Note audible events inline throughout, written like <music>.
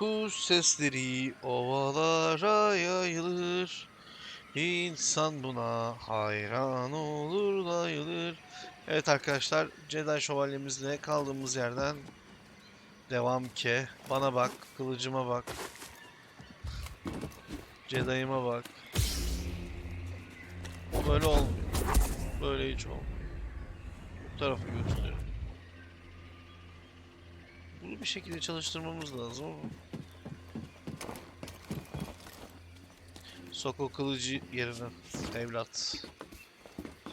Kuş sesleri ovalara yayılır. İnsan buna hayran olur dayılır. Evet arkadaşlar Jedi şövalyemizle kaldığımız yerden devam ki. Bana bak, kılıcıma bak. Jedi'ıma bak. Böyle olmuyor. Böyle hiç olmuyor. Bu tarafı gösteriyor. Bunu bir şekilde çalıştırmamız lazım ama. Soko kılıcı yerine evlat.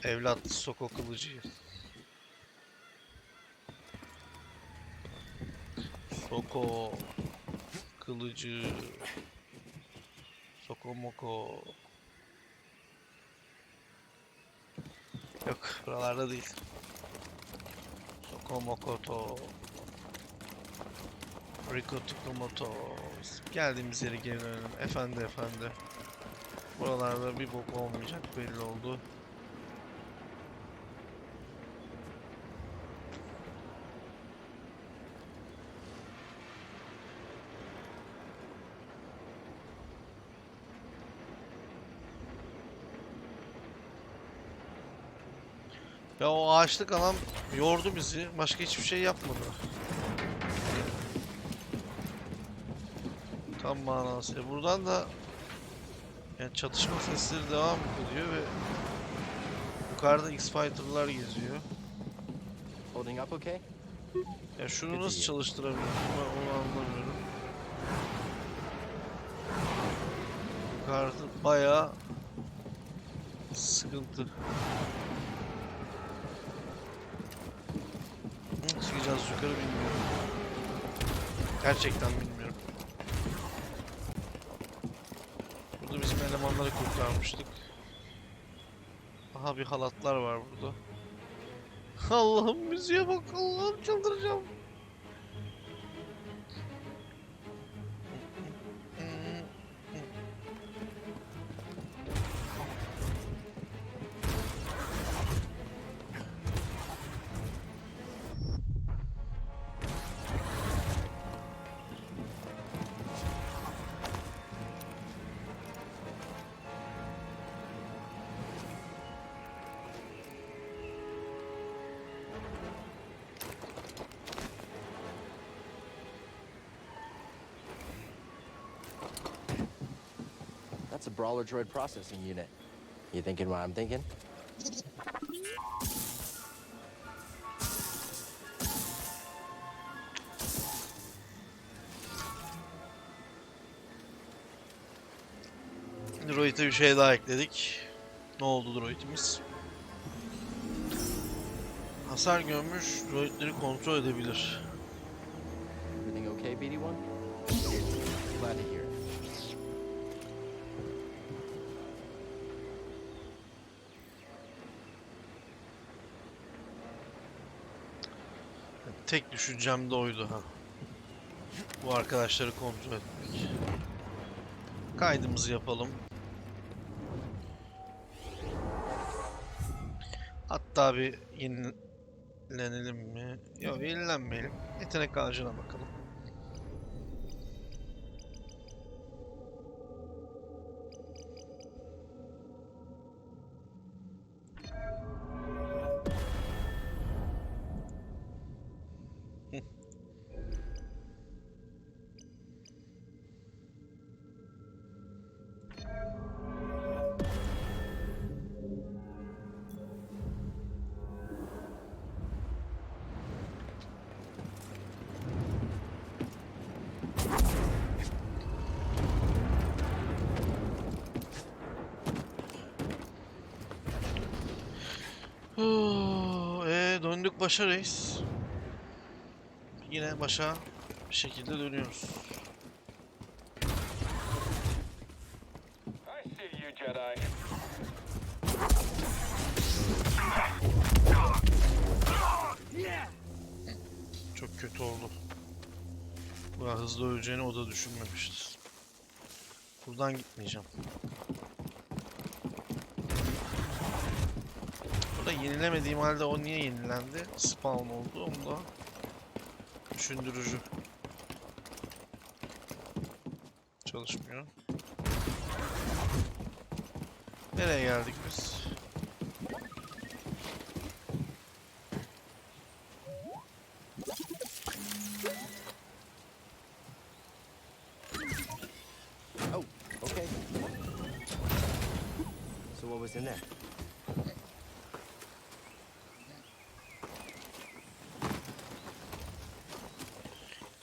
Evlat Soko kılıcı. Soko kılıcı. Soko moko. Yok buralarda değil. Soko mokoto. Rico Tukumoto. Geldiğimiz yere geri dönelim. Efendi efendi. Buralarda bir bok olmayacak belli oldu. Ya o ağaçlık alan yordu bizi. Başka hiçbir şey yapmadı. Tam manasıyla. Buradan da yani çatışma sesleri devam ediyor ve yukarıda X-Fighter'lar geziyor. Holding up okay? Ya şunu nasıl çalıştırabilirim ben onu anlamıyorum. Yukarıda bayağı sıkıntı. Hı, Çıkacağız yukarı bilmiyorum. Gerçekten bilmiyorum. Burada bizim elemanları kurtarmıştık. Aha bir halatlar var burada. Allah'ım müziğe bak Allah'ım çıldıracağım. That's a brawler droid processing unit. You thinking what I'm thinking? Droid'e bir şey daha ekledik. Ne oldu droidimiz? Hasar görmüş droidleri kontrol edebilir. Everything okay, BD1? Glad to hear Tek düşüncem de oydu ha. Bu arkadaşları kontrol etmek. Kaydımızı yapalım. Hatta bir yenilenelim mi? Yok yenilenmeyelim. Yetenek ağacına bakalım. Başa reis. Yine başa bir şekilde dönüyoruz. Çok kötü oldu. Bu hızlı öleceğini o da düşünmemiştir. Buradan gitmeyeceğim. Yenilemediğim halde o niye yenilendi? Spawn oldu. Onu da düşündürücü. Çalışmıyor. Nereye geldik biz?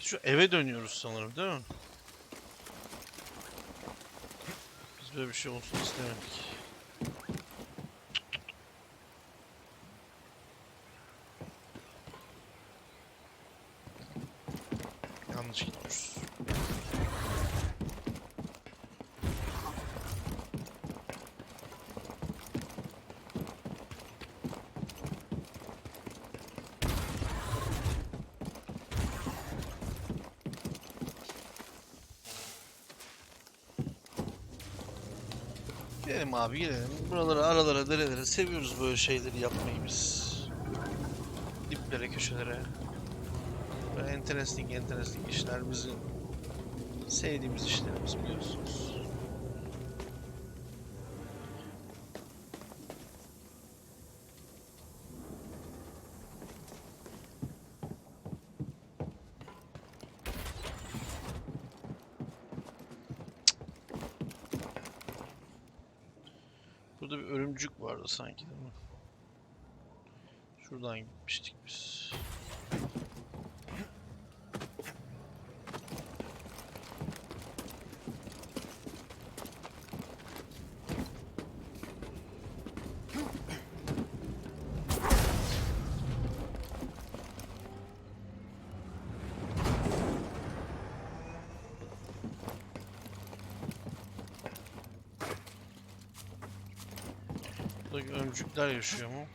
Şu eve dönüyoruz sanırım değil mi? Biz böyle bir şey olsun istemedik. Yanlış gidiyoruz. Abi gidelim. Buralara aralara derelere seviyoruz böyle şeyleri yapmayı biz. Diplere köşelere. Böyle interesting interesting işler bizim sevdiğimiz işlerimiz biliyorsunuz. Burada bir örümcük vardı sanki değil mi? Şuradan gitmiştik biz. Örümcükler yaşıyor mu?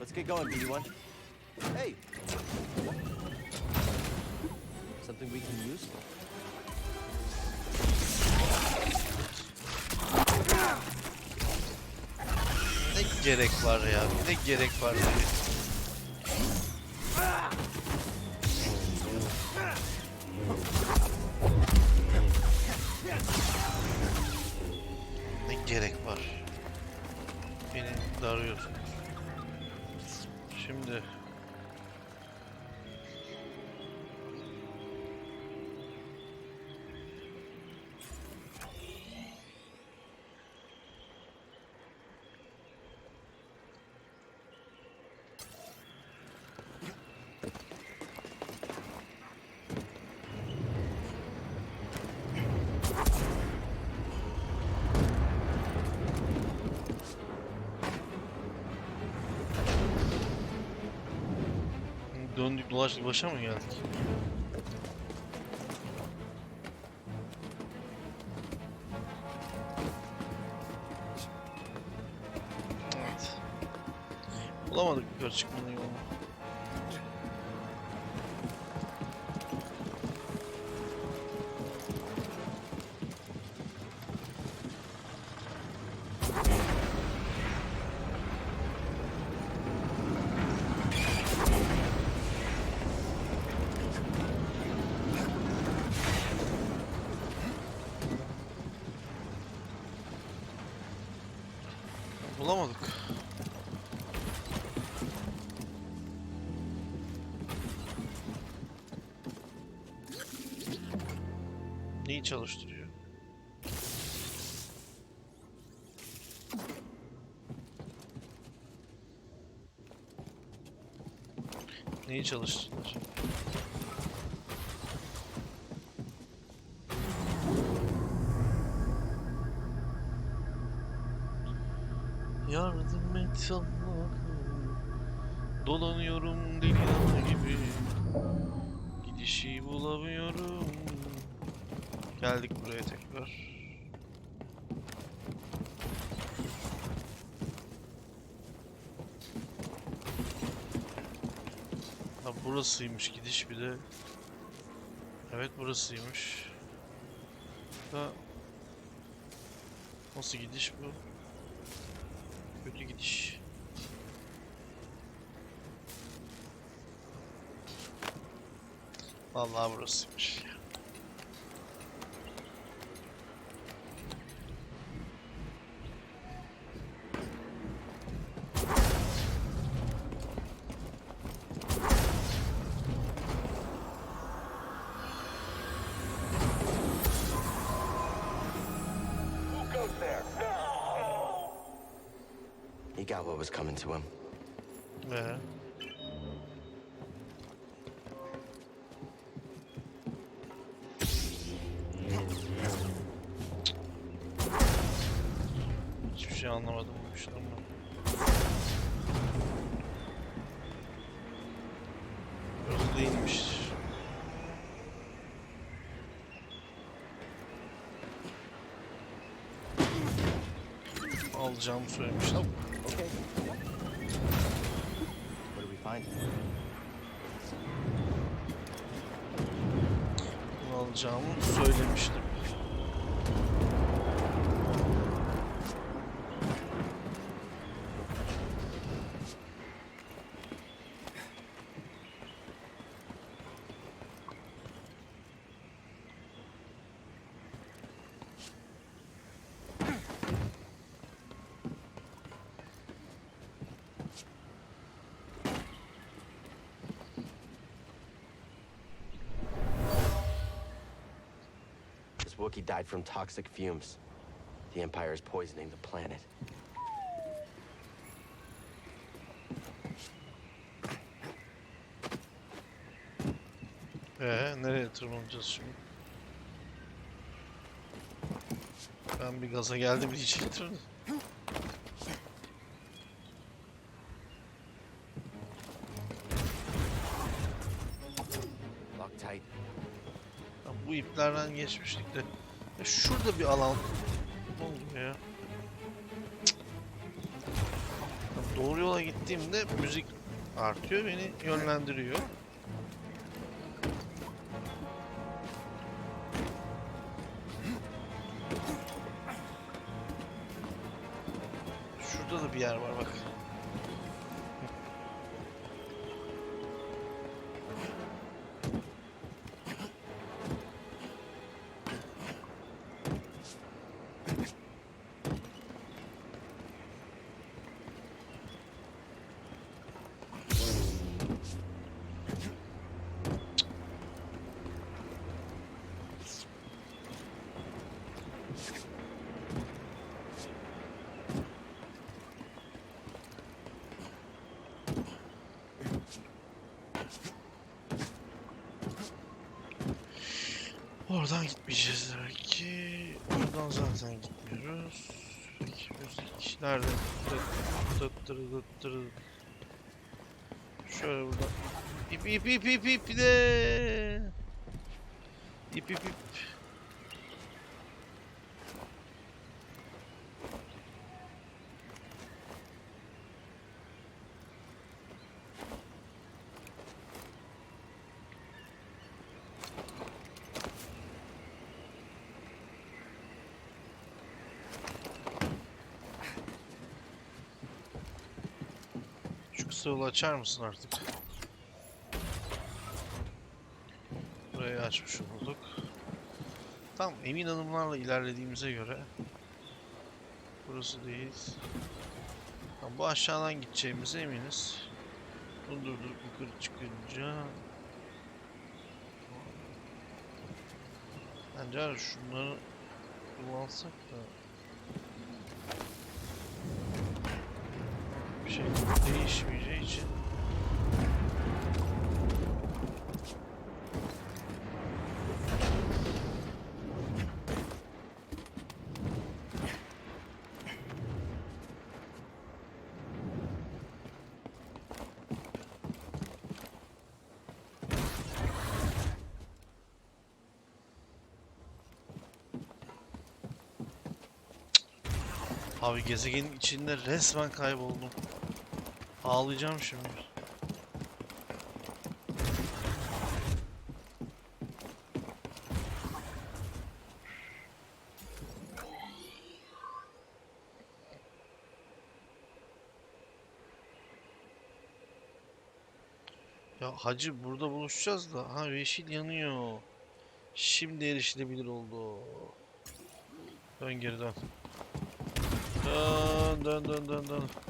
Let's get going, BD1. Hey! Something we can use? Ne gerek var ya? Ne gerek var ya? Döndük dolaştık başa mı geldik? Evet. Bulamadık yukarı çıkmanın Neyi çalıştırıyor? Neyi çalıştırıyor? Yardım et Allah'ım Dolanıyorum deli Geldik buraya tekrar Ha burasıymış gidiş bir de Evet burasıymış Da Nasıl gidiş bu? Kötü gidiş. Vallahi burasıymış. Coming to him. Ve Hiçbir şey anlamadım bu işten ben. Burası değilmiş. Alacağımı söylemiştim. Okay. Bunu alacağımı söylemiştim. Wookiee died from toxic fumes. The Empire is poisoning the planet. Ee, nereye tırmanacağız şimdi? Ben bir gaza geldim diyecektim. İplerden geçmiştik de. Ya şurada bir alan. Ne? Cık. Ya Doğru yola gittiğimde müzik artıyor, beni yönlendiriyor. Oradan gitmeyeceğiz demek ki. Oradan zaten gitmiyoruz. Peki müzik nerede? Şöyle buradan. İp ip ip ip ip de. İp ip ip. Kısa yolu açar mısın artık? Burayı açmış olduk. Tam emin adımlarla ilerlediğimize göre burası değil. Tamam, bu aşağıdan gideceğimize eminiz. Bunu durdurup yukarı çıkınca Bence şunları kullansak da bir şey değişmeyeceği için Abi gezegenin içinde resmen kayboldum. Ağlayacağım şimdi. Ya hacı burada buluşacağız da. Ha yeşil yanıyor. Şimdi erişilebilir oldu. Dön geri dön. Dön dön dön dön dön.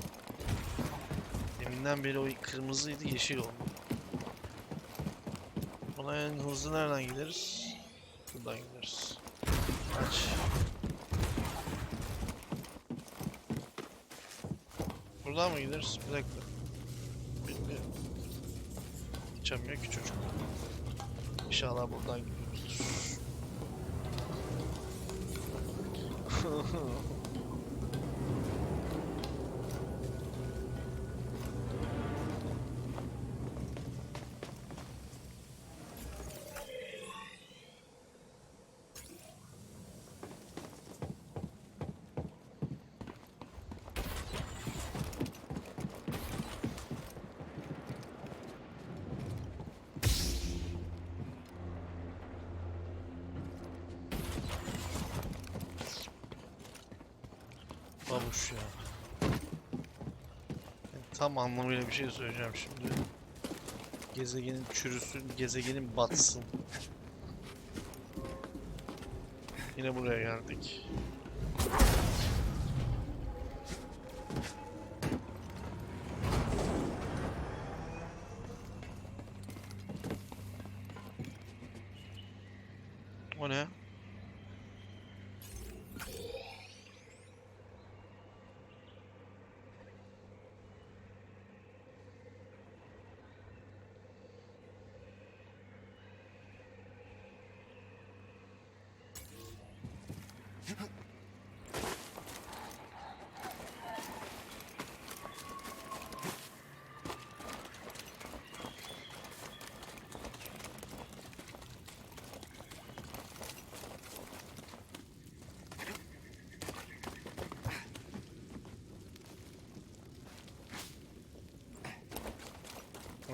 Deminden beri o kırmızıydı yeşil oldu. Ona en hızlı nereden gideriz? Buradan gideriz. Aç. Buradan mı gideriz? Bir dakika. Bilmiyorum. Açamıyor ki çocuk. İnşallah buradan gidiyoruz. <laughs> Babuş ya. Tam anlamıyla bir şey söyleyeceğim şimdi. Gezegenin çürüsün, gezegenin batsın. Yine buraya geldik. O ne?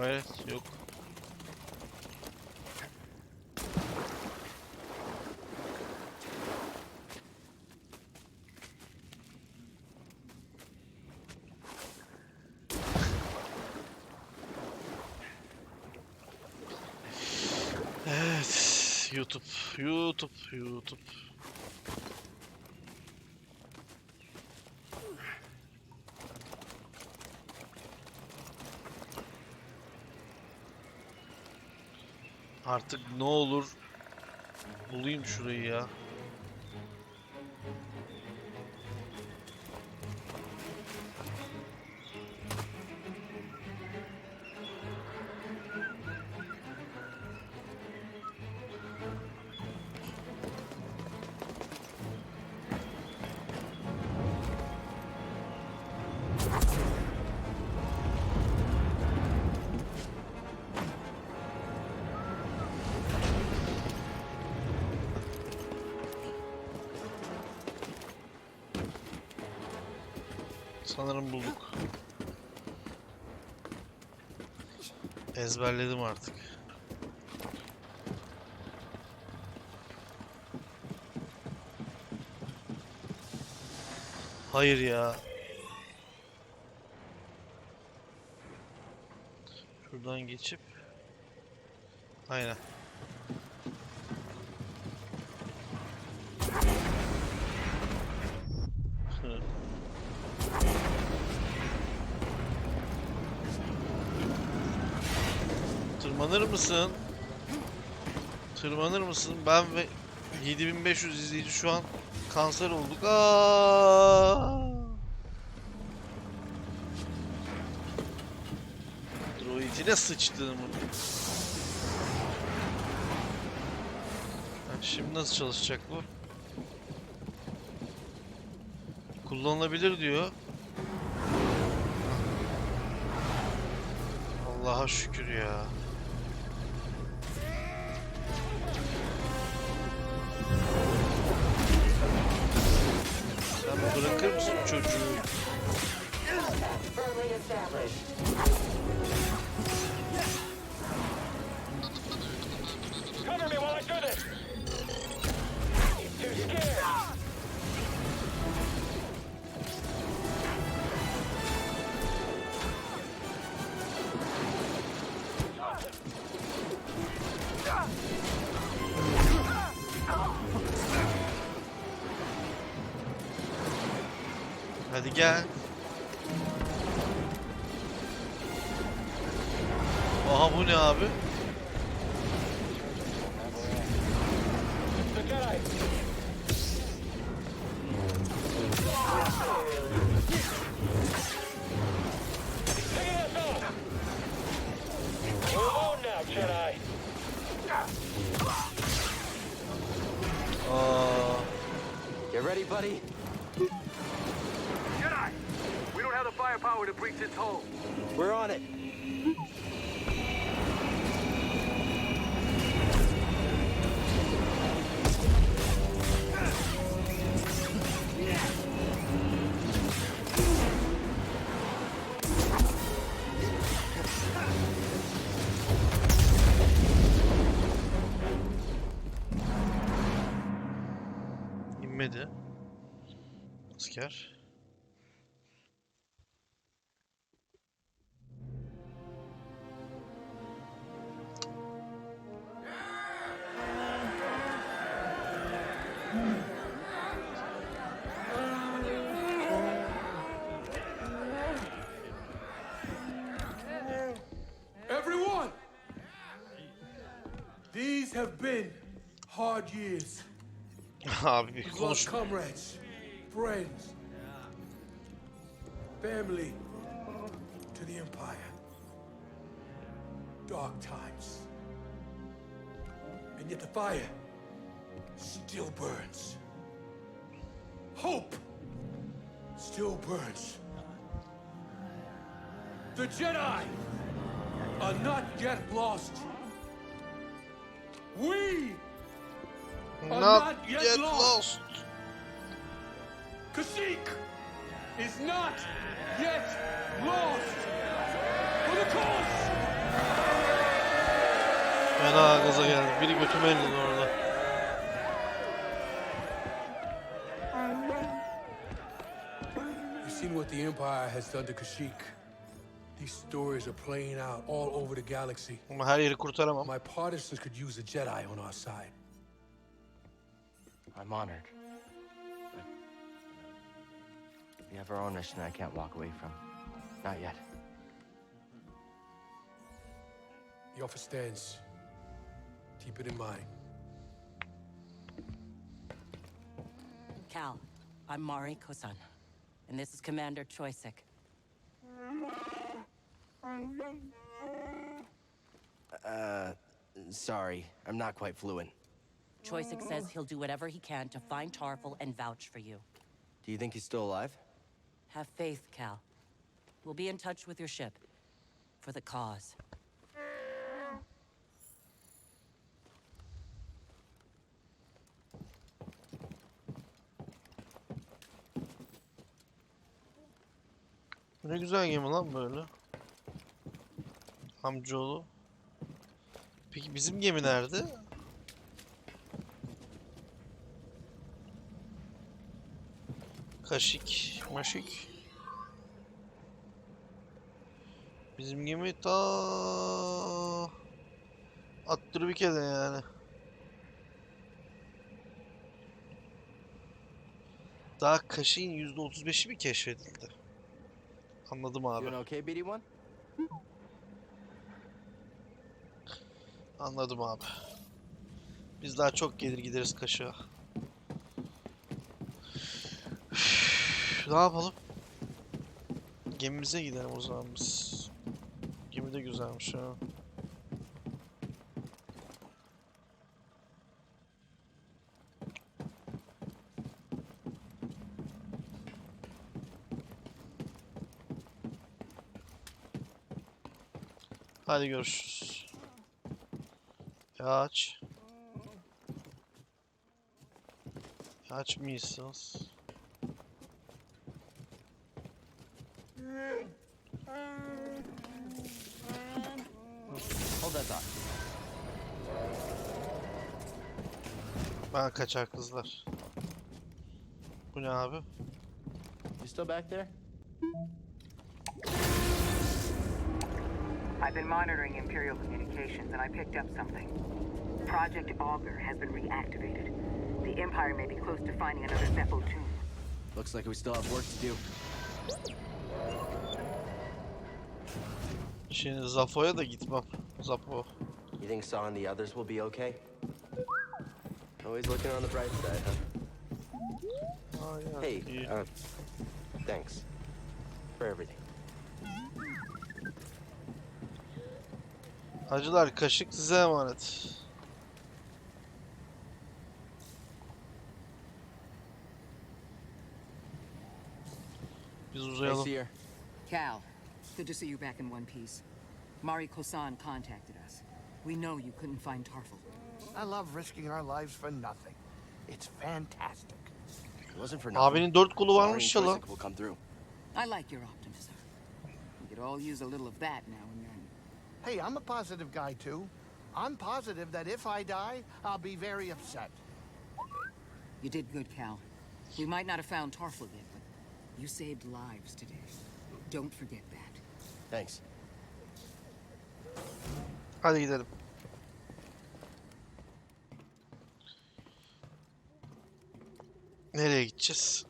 Evet, yok. Evet, YouTube, YouTube, YouTube. Artık ne olur bulayım şurayı ya. Sanırım bulduk. Ezberledim artık. Hayır ya. Şuradan geçip Aynen. Mısın? Tırmanır mısın? Ben ve 7500 izleyici şu an kanser olduk. Aa! Droid'ine sıçtığımı. Şimdi nasıl çalışacak bu? Kullanılabilir diyor. Allah'a şükür ya. Çocuğu? Hadi gel. Aha bu ne abi? The Jedi. Taking us off. You're alone now, Jedi. Aa, Get ready, buddy. Firepower to breach this hole. We're on it. inmedi. Asker. Have been hard years. <laughs> Abi We've lost konuş. comrades, friends, family to the Empire. Dark times. And yet the fire still burns. Hope still burns. The Jedi are not yet lost. We are Not yet yet lost. Kashyyyk is not yet lost. For the cause! Fena gaza geldi. Biri götüme elledi orada. You've seen what the Empire has done to Kashyyyk. These stories are playing out all over the galaxy. Ama her yeri kurtaramam. My partisans could use a Jedi on our side. I'm honored. But we have our own mission I can't walk away from. Not yet. The offer stands. Keep it in mind. Cal, I'm Mari Kosan, and this is Commander Choisik. Sorry, I'm not quite fluent. Choisik says he'll do whatever he can to find Tarful and vouch for you. Do you think he's still alive? Have faith, Cal. We'll be in touch with your ship. For the cause. Ne güzel gemi lan böyle. Amcaoğlu. Peki bizim gemi nerede? Kaşık, maşık. Bizim gemi ta Attırбike'de yani. Daha Kaşık'ın %35'i mi keşfedildi? Anladım abi. Doing okay, BD1? Anladım abi. Biz daha çok gelir gideriz Kaşık'a. Üf, Ne yapalım? Gemimize gidelim o zaman biz. Gemi de güzelmiş ha. Hadi görüşürüz. Ya aç. Aç mısınız? Hold that thought. Ben kaçar kızlar. Bu ne abi? You still back there? I've been monitoring Imperial communications and I picked up something. Project Augur has been reactivated. The Empire may be close to finding another Beppo tomb. Looks like we still have work to do. Şimdi Zafo'ya da gitmem. Zapo. You think Saw and the others will be okay? Always looking on the bright side, huh? Aa, ya, Hey, iyi. uh, thanks for everything. Hacılar kaşık size emanet. Biz Hey, uzayalım. Seer. Cal, good to see you back in one piece. Mari Kosan contacted us. We know you couldn't find Tarful. I love risking our lives for nothing. It's fantastic. It wasn't for nothing. Abinin dört kolu Sorry and varmış ya lan. Choice will come through. I like your optimism. We could all use a little of that now and then. Hey, I'm a positive guy too. I'm positive that if I die, I'll be very upset. You did good, Cal. We might not have found Tarful yet, but you saved lives today. Don't forget that. Thanks. Hadi gidelim. Nereye gideceğiz?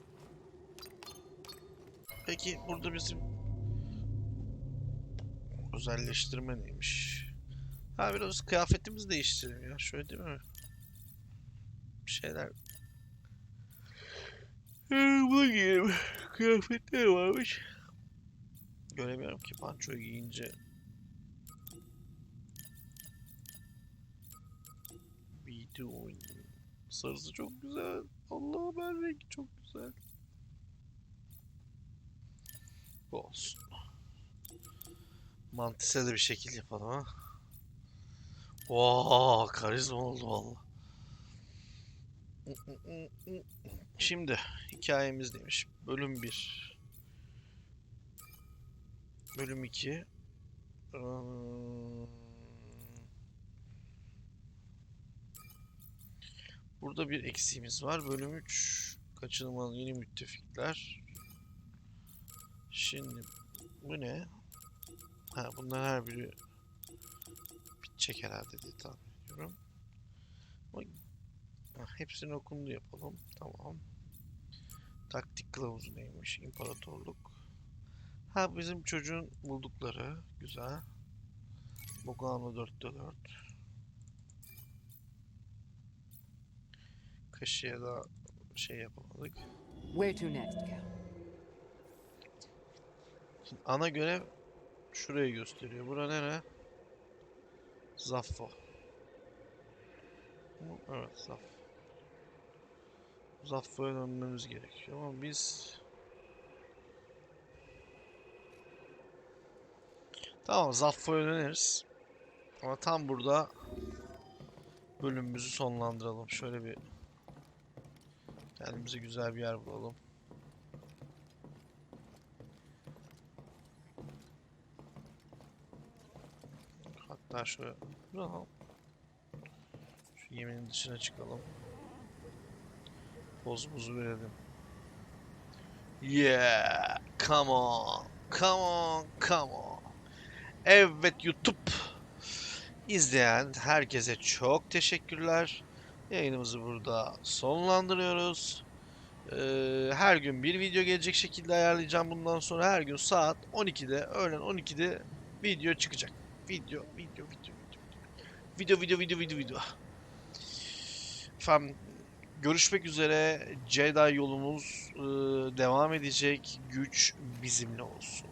Peki burada bizim özelleştirme neymiş? Ha biraz kıyafetimizi değiştirelim ya. Şöyle değil mi? Bir şeyler. Ee, Bakayım. Kıyafetler varmış. Göremiyorum ki panço giyince Video oyunu. Sarısı çok güzel. Allah ben rengi çok güzel. Bu olsun. Mantise de bir şekil yapalım ha. Oo, karizma oldu valla. Şimdi hikayemiz neymiş? Bölüm 1. Bölüm 2. Burada bir eksiğimiz var. Bölüm 3 kaçınılmaz yeni müttefikler. Şimdi bu ne? Ha bunlar her biri bitecek herhalde diye tahmin ediyorum. Ha, hepsini okundu yapalım. Tamam. Taktik kılavuzu neymiş? İmparatorluk. Ha bizim çocuğun buldukları. Güzel. Bogano 4'te 4. Kaşıya da şey yapamadık. Where to next? Şimdi ana görev şurayı gösteriyor. Bura nere? Zaffo. Evet Zaffo. Zaffo'ya dönmemiz gerekiyor ama biz... Tamam Zaffo'ya döneriz. Ama tam burada bölümümüzü sonlandıralım. Şöyle bir kendimize güzel bir yer bulalım. Hatta şöyle. Şu yeminin dışına çıkalım. Pozumuzu verelim. Yeah, come on, come on, come on. Evet YouTube izleyen herkese çok teşekkürler. Yayınımızı burada sonlandırıyoruz. Ee, her gün bir video gelecek şekilde ayarlayacağım bundan sonra. Her gün saat 12'de, öğlen 12'de video çıkacak. Video, video, video, video. Video, video, video, video, video. Efendim, görüşmek üzere. Jedi yolumuz e, devam edecek. Güç bizimle olsun.